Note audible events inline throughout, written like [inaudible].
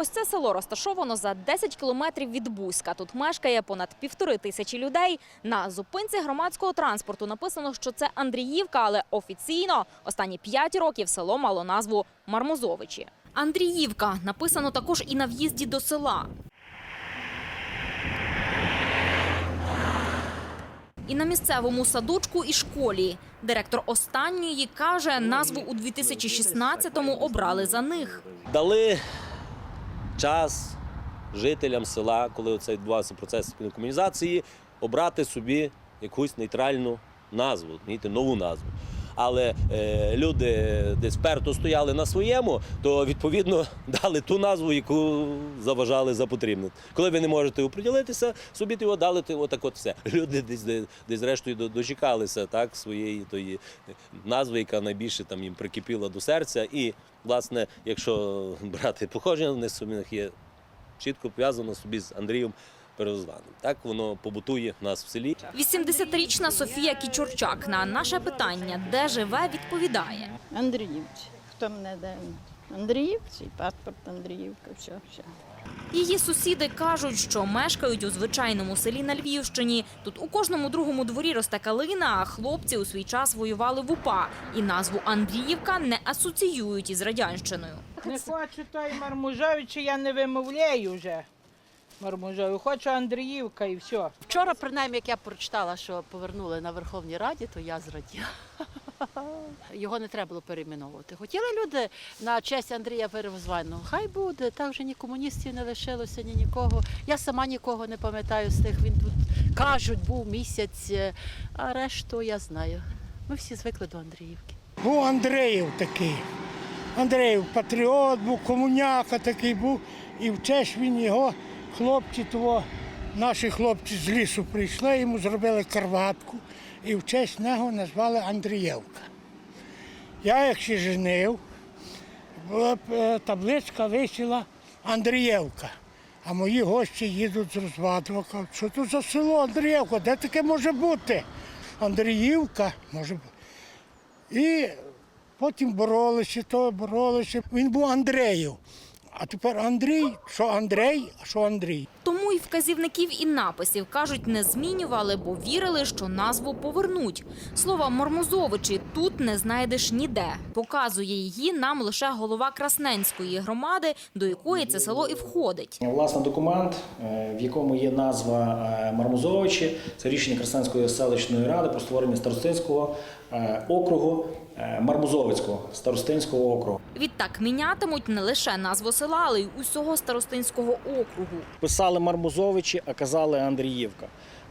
Ось це село розташовано за 10 кілометрів від Бузька. Тут мешкає понад півтори тисячі людей. На зупинці громадського транспорту написано, що це Андріївка, але офіційно останні 5 років село мало назву Мармузовичі. Андріївка написано також і на в'їзді до села. І на місцевому садочку і школі. Директор останньої каже, назву у 2016-му обрали за них. дали час жителям села, коли оце відбувався процес комунізації, обрати собі якусь нейтральну назву, нову назву. Але е, люди десь перто стояли на своєму, то відповідно [laughs] дали ту назву, яку заважали за потрібне. Коли ви не можете оприділитися, собі його дали отак от все. [laughs] Люди десь десь, зрештою дочекалися так своєї тої назви, яка найбільше там їм прикипіла до серця. І власне, якщо [laughs] брати походження, вони собі є чітко пов'язано собі з Андрієм Перезваним. Так воно побутує в нас в селі. 80-річна Софія Кічурчак на наше питання, де живе, відповідає. Андріївці. Хто мене де? Андріївці, паспорт Андріївка, все, все. Її сусіди кажуть, що мешкають у звичайному селі на Львівщині. Тут у кожному другому дворі росте калина, а хлопці у свій час воювали в УПА. І назву Андріївка не асоціюють із радянщиною. Не хочу той Мармужович, я не вимовляю вже. Мармужович, хочу Андріївка і все. Вчора, принаймні, як я прочитала, що повернули на Верховній Раді, то я зраділа. [laughs] Його не треба було перейменовувати. Хотіли люди на честь Андрія Перевозвального. Хай буде, так вже ні комуністів не лишилося, ні нікого. Я сама нікого не пам'ятаю з тих. Він тут кажуть, був місяць, а решту я знаю. Ми всі звикли до Андріївки. Був Андреєв такий. Андреєв патріот був, комуняка такий був. І в честь він його, хлопці того, наші хлопці з лісу прийшли, йому зробили карватку і в честь нього назвали Андрієвка. Я як ще женив, е, табличка висіла Андрієвка. А мої гості їдуть з розваду, кажуть, що тут за село Андрієвка, де таке може бути? Андріївка може бути. І потім боролися, то боролися. Він був Андреєв. А тепер Андрій, що Андрій, а що Андрій. Тому й вказівників і написів кажуть, не змінювали, бо вірили, що назву повернуть. Слова Мормозовичі тут не знайдеш ніде. Показує її нам лише голова Красненської громади, до якої це село і входить. Власне, документ, е, в якому є назва е, Мармузовичі, це рішення Красненської селищної ради про створення старостинського е, округу Мармузовицького старостинського округу. Відтак мінятимуть не лише назву села, але й усього старостинського округу. Писали Мармузовичі, а казали Андріївка.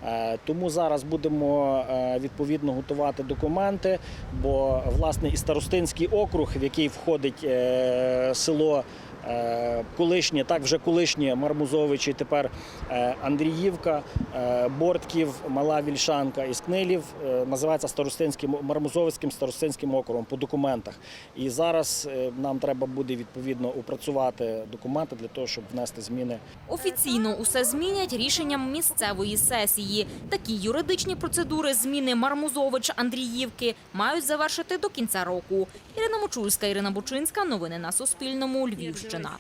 Е, Тому зараз будемо е, відповідно готувати документи, бо власне і старостинський округ, в який входить е, село. Е, Колишнє, так вже колишнє Мармузовичі, тепер е, Андріївка, е, Бортків, Мала Вільшанка і Скнилів називається старостинським Мармузовицьким старостинським округом по документах. І зараз нам треба буде відповідно опрацювати документи для того, щоб внести зміни Офіційно усе змінять рішенням місцевої сесії. Такі юридичні процедури зміни Мармузович Андріївки мають завершити до кінця року. Ірина Мочульська, Ірина Бучинська. Новини на Суспільному. Львівщина. на